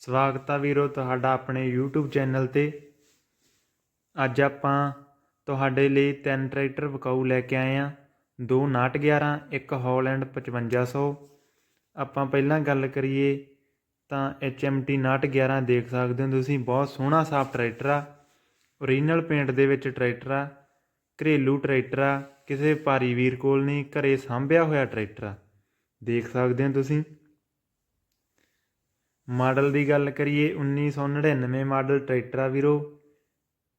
ਸਵਾਗਤ ਆ ਵੀਰੋ ਤੁਹਾਡਾ ਆਪਣੇ YouTube ਚੈਨਲ ਤੇ। ਅੱਜ ਆਪਾਂ ਤੁਹਾਡੇ ਲਈ ਤਿੰਨ ਟਰੈਕਟਰ ਵਿਕਾਊ ਲੈ ਕੇ ਆਏ ਆ। ਦੋ 911 ਇੱਕ ਹੌਲੈਂਡ 5500 ਆਪਾਂ ਪਹਿਲਾਂ ਗੱਲ ਕਰੀਏ ਤਾਂ HMT 911 ਦੇਖ ਸਕਦੇ ਹੋ ਤੁਸੀਂ, ਬਹੁਤ ਸੋਹਣਾ ਸਾਫ਼ ਟਰੈਕਟਰ ਆ। ਓਰੀਜਨਲ ਪੇਂਟ ਦੇ ਵਿੱਚ ਟਰੈਕਟਰ ਆ, ਘਰੇਲੂ ਟਰੈਕਟਰ ਆ, ਕਿਸੇ ਭਾਰੀ ਵੀਰ ਕੋਲ ਨਹੀਂ, ਘਰੇ ਸਾਂਭਿਆ ਹੋਇਆ ਟਰੈਕਟਰ ਆ। ਦੇਖ ਸਕਦੇ ਹੋ ਤੁਸੀਂ। ਮਾਡਲ ਦੀ ਗੱਲ ਕਰੀਏ 1999 ਮਾਡਲ ਟਰੈਕਟਰ ਆ ਵੀਰੋ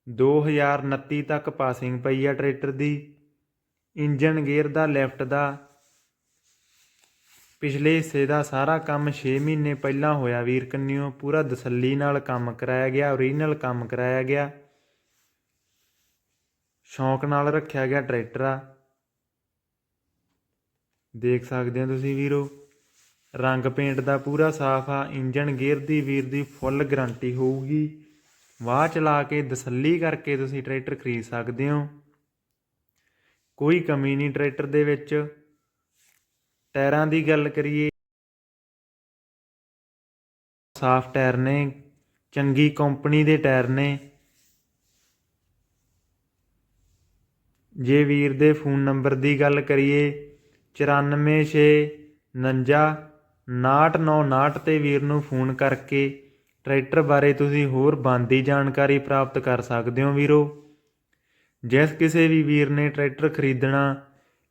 2029 ਤੱਕ ਪਾਸਿੰਗ ਪਈ ਆ ਟਰੈਕਟਰ ਦੀ। ਇੰਜਨ ਗੇਅਰ ਦਾ ਲੈਫਟ ਦਾ। ਪਿਛਲੇ ਹਿੱਸੇ ਦਾ ਸਾਰਾ ਕੰਮ 6 ਮਹੀਨੇ ਪਹਿਲਾਂ ਹੋਇਆ ਵੀਰ ਕੰਨਿਓ, ਪੂਰਾ ਤਸੱਲੀ ਨਾਲ ਕੰਮ ਕਰਾਇਆ ਗਿਆ ਓਰੀਜਨਲ ਕੰਮ ਕਰਾਇਆ ਗਿਆ। ਸ਼ੌਂਕ ਨਾਲ ਰੱਖਿਆ ਗਿਆ ਟਰੈਕਟਰ। ਆ ਦੇਖ ਸਕਦੇ ਹੋ ਤੁਸੀਂ ਵੀਰੋ। ਰੰਗ ਪੇਂਟ ਦਾ ਪੂਰਾ ਸਾਫ਼ ਆ ਇੰਜਨ ਗੇਅਰ ਦੀ ਵੀਰ ਦੀ ਫੁੱਲ ਗਾਰੰਟੀ ਹੋਊਗੀ। ਵਾਹ ਚਲਾ ਕੇ ਤਸੱਲੀ ਕਰਕੇ ਤੁਸੀਂ ਟਰੈਕਟਰ ਖਰੀਦ ਸਕਦੇ ਹੋ। ਕੋਈ ਕਮੀ ਨਹੀਂ ਟਰੈਕਟਰ ਦੇ ਵਿੱਚ। ਟਾਇਰਾਂ ਦੀ ਗੱਲ ਕਰੀਏ। ਸਾਫ਼ ਟਾਇਰ ਨੇ, ਚੰਗੀ ਕੰਪਨੀ ਦੇ ਟਾਇਰ ਨੇ। ਜੇ ਵੀਰ ਦੇ ਫੋਨ ਨੰਬਰ ਦੀ ਗੱਲ ਕਰੀਏ 9469 6999 ਤੇ ਵੀਰ ਨੂੰ ਫੋਨ ਕਰਕੇ ਟਰੈਕਟਰ ਬਾਰੇ ਤੁਸੀਂ ਹੋਰ ਬੰਦੀ ਜਾਣਕਾਰੀ ਪ੍ਰਾਪਤ ਕਰ ਸਕਦੇ ਹੋ ਵੀਰੋ। ਜਿਸ ਕਿਸੇ ਵੀ ਵੀਰ ਨੇ ਟਰੈਕਟਰ ਖਰੀਦਣਾ,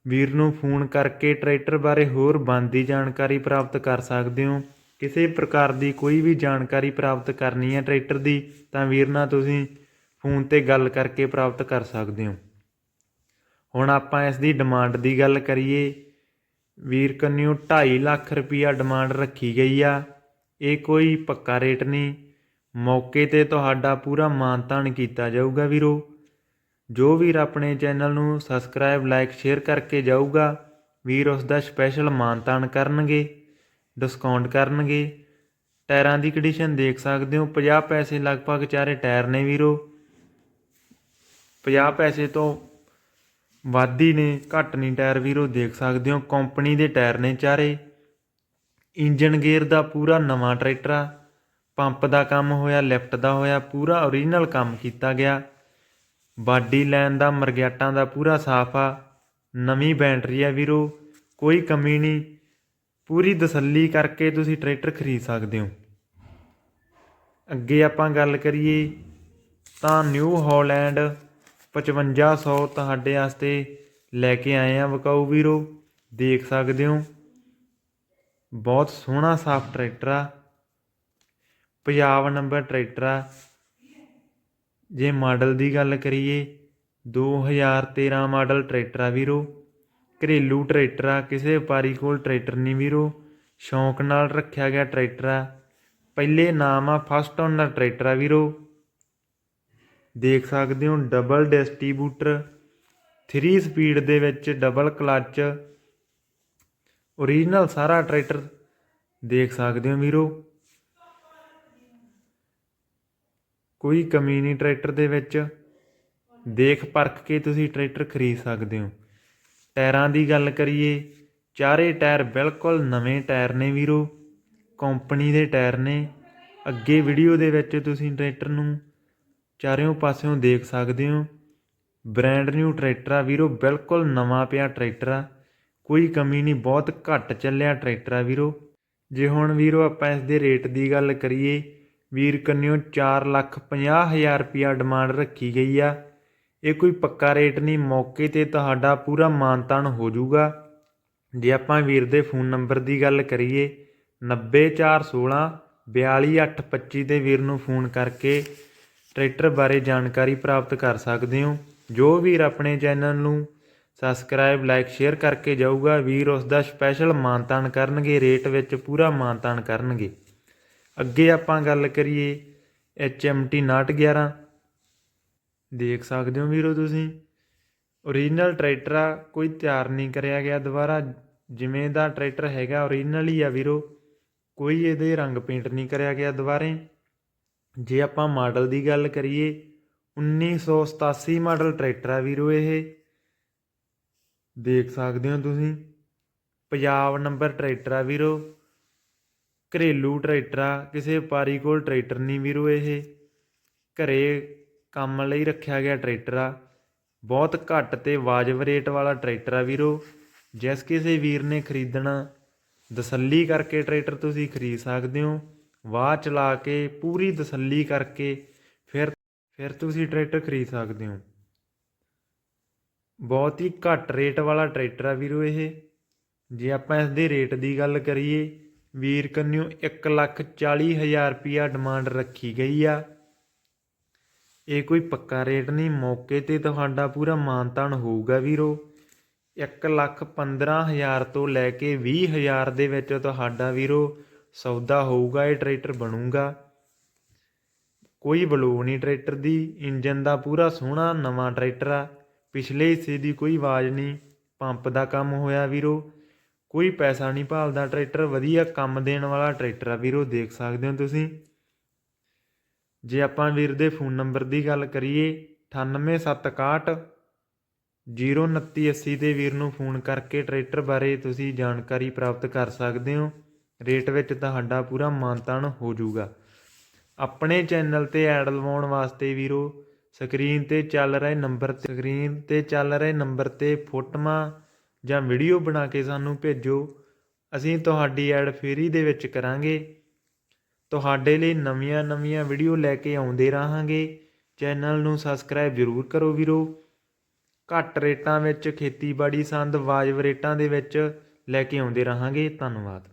ਵੀਰ ਨੂੰ ਫੋਨ ਕਰਕੇ ਟਰੈਕਟਰ ਬਾਰੇ ਹੋਰ ਬੰਦੀ ਜਾਣਕਾਰੀ ਪ੍ਰਾਪਤ ਕਰ ਸਕਦੇ ਹੋ। ਕਿਸੇ ਪ੍ਰਕਾਰ ਦੀ ਕੋਈ ਵੀ ਜਾਣਕਾਰੀ ਪ੍ਰਾਪਤ ਕਰਨੀ ਹੈ ਟਰੈਕਟਰ ਦੀ, ਤਾਂ ਵੀਰ ਨਾਲ ਤੁਸੀਂ ਫੋਨ ਤੇ ਗੱਲ ਕਰਕੇ ਪ੍ਰਾਪਤ ਕਰ ਸਕਦੇ ਹੋ। ਹੁਣ ਆਪਾਂ ਇਸ ਦੀ ਡਿਮਾਂਡ ਦੀ ਗੱਲ ਕਰੀਏ। ਵੀਰ ਕੰਨਿਓ 2.5 ਲੱਖ ਰੁਪਈਆ ਡਿਮਾਂਡ ਰੱਖੀ ਗਈ ਆ। ਇਹ ਕੋਈ ਪੱਕਾ ਰੇਟ ਨਹੀਂ। ਮੌਕੇ ਤੇ ਤੁਹਾਡਾ ਪੂਰਾ ਮਾਨਤਾਨ ਕੀਤਾ ਜਾਊਗਾ ਵੀਰੋ। ਜੋ ਵੀਰ ਆਪਣੇ ਚੈਨਲ ਨੂੰ ਸਬਸਕ੍ਰਾਈਬ ਲਾਈਕ ਸ਼ੇਅਰ ਕਰਕੇ ਜਾਊਗਾ, ਵੀਰ ਉਸ ਦਾ ਸਪੈਸ਼ਲ ਮਾਨਤਾਨ ਕਰਨਗੇ ਡਿਸਕਾਊਂਟ ਕਰਨਗੇ। ਟਾਇਰਾਂ ਦੀ ਕੰਡੀਸ਼ਨ ਦੇਖ ਸਕਦੇ ਹੋ। 50 ਪੈਸੇ ਲਗਭਗ ਚਾਰੇ ਟਾਇਰ ਨੇ ਵੀਰੋ। 50 ਪੈਸੇ ਤੋਂ ਵੱਧ ਨੇ, ਘੱਟ ਨਹੀਂ ਟਾਇਰ ਵੀਰੋ, ਦੇਖ ਸਕਦੇ ਹੋ, ਕੰਪਨੀ ਦੇ ਟਾਇਰ ਨੇ ਚਾਰੇ। ਇੰਜਨ ਗੇਅਰ ਦਾ ਪੂਰਾ ਨਵਾਂ ਟਰੈਕਟਰ ਆ। ਪੰਪ ਦਾ ਕੰਮ ਹੋਇਆ, ਲਿਫਟ ਦਾ ਹੋਇਆ, ਪੂਰਾ ਓਰੀਜਨਲ ਕੰਮ ਕੀਤਾ ਗਿਆ। ਬਾਡੀ ਲਾਈਨ ਦਾ ਮਰਗਿਆਟਾਂ ਦਾ ਪੂਰਾ ਸਾਫ਼ ਆ। ਨਵੀਂ ਬੈਟਰੀ ਆ ਵੀਰੋ, ਕੋਈ ਕਮੀ ਨਹੀਂ। ਪੂਰੀ ਤਸੱਲੀ ਕਰਕੇ ਤੁਸੀਂ ਟਰੈਕਟਰ ਖਰੀਦ ਸਕਦੇ ਹੋ। ਅੱਗੇ ਆਪਾਂ ਗੱਲ ਕਰੀਏ ਤਾਂ ਨਿਊ ਹਾਲੈਂਡ 5500 ਤੁਹਾਡੇ ਵਾਸਤੇ ਲੈ ਕੇ ਆਏ ਆ ਵਿਕਾਊ ਵੀਰੋ। ਦੇਖ ਸਕਦੇ ਹੋ। ਬਹੁਤ ਸੋਹਣਾ ਸਾਫ਼ ਟਰੈਕਟਰ ਆ। ਪੰਜਾਬ ਨੰਬਰ ਟਰੈਕਟਰ ਆ। ਜੇ ਮਾਡਲ ਦੀ ਗੱਲ ਕਰੀਏ 2013 ਮਾਡਲ ਟਰੈਕਟਰ ਆ ਵੀਰੋ। ਘਰੇਲੂ ਟਰੈਕਟਰ ਆ, ਕਿਸੇ ਵਪਾਰੀ ਕੋਲ ਟਰੈਕਟਰ ਨਹੀਂ ਵੀਰੋ। ਸ਼ੌਂਕ ਨਾਲ ਰੱਖਿਆ ਗਿਆ ਟਰੈਕਟਰ ਆ। ਪਹਿਲੇ ਨਾਮ ਆ ਫਸਟ ਓਨਰ ਟਰੈਕਟਰ ਆ ਵੀਰੋ। ਦੇਖ ਸਕਦੇ ਹੋ ਡਬਲ ਡਿਸਟ੍ਰੀਬਿਊਟਰ 3 ਸਪੀਡ ਦੇ ਵਿੱਚ ਡਬਲ ਕਲੱਚ ਓਰੀਜਨਲ ਸਾਰਾ ਟਰੈਕਟਰ ਦੇਖ ਸਕਦੇ ਹੋ ਵੀਰੋ। ਕੋਈ ਕਮੀ ਨਹੀਂ ਟਰੈਕਟਰ ਦੇ ਵਿੱਚ। ਦੇਖ ਪਰਖ ਕੇ ਤੁਸੀਂ ਟਰੈਕਟਰ ਖਰੀਦ ਸਕਦੇ ਹੋ। ਟਾਇਰਾਂ ਦੀ ਗੱਲ ਕਰੀਏ, ਚਾਰੇ ਟਾਇਰ ਬਿਲਕੁਲ ਨਵੇਂ ਟਾਇਰ ਨੇ ਵੀਰੋ। ਕੰਪਨੀ ਦੇ ਟਾਇਰ ਨੇ। ਅੱਗੇ ਵੀਡੀਓ ਦੇ ਵਿੱਚ ਤੁਸੀਂ ਟਰੈਕਟਰ ਨੂੰ ਚਾਰਿਓਂ ਪਾਸਿਓਂ ਦੇਖ ਸਕਦੇ ਹੋ। ਬ੍ਰੈਂਡ ਨਿਊ ਟਰੈਕਟਰ ਆ ਵੀਰੋ, ਬਿਲਕੁਲ ਨਵਾਂ ਪਿਆ ਟਰੈਕਟਰ ਆ। ਕੋਈ ਕਮੀ ਨਹੀਂ, ਬਹੁਤ ਘੱਟ ਚੱਲਿਆ ਟਰੈਕਟਰ ਆ ਵੀਰੋ। ਜੇ ਹੁਣ ਵੀਰੋ ਆਪਾਂ ਇਸ ਦੇ ਰੇਟ ਦੀ ਗੱਲ ਕਰੀਏ, ਵੀਰ ਕੰਨਿਓ 4 ਲੱਖ 50 ਹਜ਼ਾਰ ਰੁਪਿਆ ਡਿਮਾਂਡ ਰੱਖੀ ਗਈ ਆ। ਇਹ ਕੋਈ ਪੱਕਾ ਰੇਟ ਨਹੀਂ, ਮੌਕੇ ਤੇ ਤੁਹਾਡਾ ਪੂਰਾ ਮਾਨਤਾਨ ਹੋ ਜਾਊਗਾ। ਜੇ ਆਪਾਂ ਵੀਰ ਦੇ ਫੋਨ ਨੰਬਰ ਦੀ ਗੱਲ ਕਰੀਏ 90416 42825 ਤੇ ਵੀਰ ਨੂੰ ਫੋਨ ਕਰਕੇ ਟਰੈਕਟਰ ਬਾਰੇ ਜਾਣਕਾਰੀ ਪ੍ਰਾਪਤ ਕਰ ਸਕਦੇ ਹੋ। ਜੋ ਵੀਰ ਆਪਣੇ ਚੈਨਲ ਨੂੰ ਸਬਸਕ੍ਰਾਈਬ ਲਾਈਕ ਸ਼ੇਅਰ ਕਰਕੇ ਜਾਊਗਾ, ਵੀਰ ਉਸ ਦਾ ਸਪੈਸ਼ਲ ਮਾਨਤਾਨ ਕਰਨਗੇ ਰੇਟ ਵਿੱਚ ਪੂਰਾ ਮਾਨਤਾਨ ਕਰਨਗੇ। ਅੱਗੇ ਆਪਾਂ ਗੱਲ ਕਰੀਏ HMT 911 ਦੇਖ ਸਕਦੇ ਹੋ ਵੀਰੋ ਤੁਸੀਂ ਓਰੀਜਨਲ ਟਰੈਕਟਰ ਆ, ਕੋਈ ਤਿਆਰ ਨਹੀਂ ਕਰਿਆ ਗਿਆ ਦੁਬਾਰਾ। ਜਿਵੇਂ ਦਾ ਟਰੈਕਟਰ ਹੈਗਾ ਓਰੀਜਨਲ ਹੀ ਆ ਵੀਰੋ, ਕੋਈ ਇਹਦੇ ਰੰਗ ਪੇਂਟ ਨਹੀਂ ਕਰਿਆ ਗਿਆ ਦੁਬਾਰੇ। ਜੇ ਆਪਾਂ ਮਾਡਲ ਦੀ ਗੱਲ ਕਰੀਏ 1987 ਮਾਡਲ ਟਰੈਕਟਰ ਆ ਵੀਰੋ ਇਹ। ਦੇਖ ਸਕਦੇ ਹੋ ਤੁਸੀਂ, ਪੰਜਾਬ ਨੰਬਰ ਟਰੈਕਟਰ ਆ ਵੀਰੋ। ਘਰੇਲੂ ਟਰੈਕਟਰ ਆ, ਕਿਸੇ ਵਪਾਰੀ ਕੋਲ ਟਰੈਕਟਰ ਨਹੀਂ ਵੀਰੋ ਇਹ। ਘਰੇ ਕੰਮ ਲਈ ਰੱਖਿਆ ਗਿਆ ਟਰੈਕਟਰ ਆ। ਬਹੁਤ ਘੱਟ ਤੇ ਵਾਜਬ ਰੇਟ ਵਾਲਾ ਟਰੈਕਟਰ ਆ ਵੀਰੋ। ਜਿਸ ਕਿਸੇ ਵੀਰ ਨੇ ਖਰੀਦਣਾ, ਤਸੱਲੀ ਕਰਕੇ ਟਰੈਕਟਰ ਤੁਸੀਂ ਖਰੀਦ ਸਕਦੇ ਹੋ। ਵਾਹ ਚਲਾ ਕੇ, ਪੂਰੀ ਤਸੱਲੀ ਕਰਕੇ ਫਿਰ ਫਿਰ ਤੁਸੀਂ ਟਰੈਕਟਰ ਖਰੀਦ ਸਕਦੇ ਹੋ। ਬਹੁਤ ਹੀ ਘੱਟ ਰੇਟ ਵਾਲਾ ਟਰੈਕਟਰ ਆ ਵੀਰੋ ਇਹ। ਜੇ ਆਪਾਂ ਇਸ ਦੇ ਰੇਟ ਦੀ ਗੱਲ ਕਰੀਏ, ਵੀਰ ਕੰਨਿਓ 1 ਲੱਖ 40 ਹਜ਼ਾਰ ਰੁਪਿਆ ਡਿਮਾਂਡ ਰੱਖੀ ਗਈ ਆ। ਇਹ ਕੋਈ ਪੱਕਾ ਰੇਟ ਨਹੀਂ, ਮੌਕੇ ਤੇ ਤੁਹਾਡਾ ਪੂਰਾ ਮਾਨਤਾਨ ਹੋਊਗਾ ਵੀਰੋ। 1 ਲੱਖ 15 ਹਜ਼ਾਰ ਤੋਂ ਲੈ ਕੇ 20 ਹਜ਼ਾਰ ਦੇ ਵਿੱਚ ਤੁਹਾਡਾ ਵੀਰੋ ਸੌਦਾ ਹੋਊਗਾ, ਇਹ ਟਰੈਕਟਰ ਬਣੂਗਾ। ਕੋਈ ਬਲੋ ਨਹੀਂ ਟਰੈਕਟਰ ਦੀ, ਇੰਜਨ ਦਾ ਪੂਰਾ ਸੋਹਣਾ ਨਵਾਂ ਟਰੈਕਟਰ ਆ। ਪਿਛਲੇ ਹਿੱਸੇ ਦੀ ਕੋਈ ਆਵਾਜ਼ ਨਹੀਂ, ਪੰਪ ਦਾ ਕੰਮ ਹੋਇਆ ਵੀਰੋ। ਕੋਈ ਪੈਸਾ ਨਹੀਂ ਭਾਲਦਾ ਟਰੈਕਟਰ, ਵਧੀਆ ਕੰਮ ਦੇਣ ਵਾਲਾ ਟਰੈਕਟਰ ਆ ਵੀਰੋ, ਦੇਖ ਸਕਦੇ ਹੋ ਤੁਸੀਂ। ਜੇ ਆਪਾਂ ਵੀਰ ਦੇ ਫੋਨ ਨੰਬਰ ਦੀ ਗੱਲ ਕਰੀਏ 98761 02980 ਦੇ ਵੀਰ ਨੂੰ ਫੋਨ ਕਰਕੇ ਟਰੈਕਟਰ ਬਾਰੇ ਤੁਸੀਂ ਜਾਣਕਾਰੀ ਪ੍ਰਾਪਤ ਕਰ ਸਕਦੇ ਹੋ। ਰੇਟ ਵਿੱਚ ਤੁਹਾਡਾ ਪੂਰਾ ਮਾਨਤਾਨ ਹੋ ਜਾਊਗਾ। ਆਪਣੇ ਚੈਨਲ ਤੇ ਐਡ ਲਵਾਉਣ ਵਾਸਤੇ ਵੀਰੋ, ਸਕਰੀਨ ਤੇ ਚੱਲ ਰਹੇ ਨੰਬਰ ਤੇ ਸਕਰੀਨ ਤੇ ਚੱਲ ਰਹੇ ਨੰਬਰ ਤੇ ਫੋਟੋਆਂ ਜਾਂ ਵੀਡੀਓ ਬਣਾ ਕੇ ਸਾਨੂੰ ਭੇਜੋ। ਅਸੀਂ ਤੁਹਾਡੀ ਐਡ ਫੇਰੀ ਦੇ ਵਿੱਚ ਕਰਾਂਗੇ। ਤੁਹਾਡੇ ਲਈ ਨਵੀਆਂ-ਨਵੀਆਂ ਵੀਡੀਓ ਲੈ ਕੇ ਆਉਂਦੇ ਰਹਾਂਗੇ। ਚੈਨਲ ਨੂੰ ਸਬਸਕ੍ਰਾਈਬ ਜ਼ਰੂਰ ਕਰੋ ਵੀਰੋ। ਘੱਟ ਰੇਟਾਂ ਵਿੱਚ ਖੇਤੀਬਾੜੀ ਸੰਦ, ਵਾਜਬ ਰੇਟਾਂ ਦੇ ਵਿੱਚ ਲੈ ਕੇ ਆਉਂਦੇ ਰਹਾਂਗੇ। ਧੰਨਵਾਦ।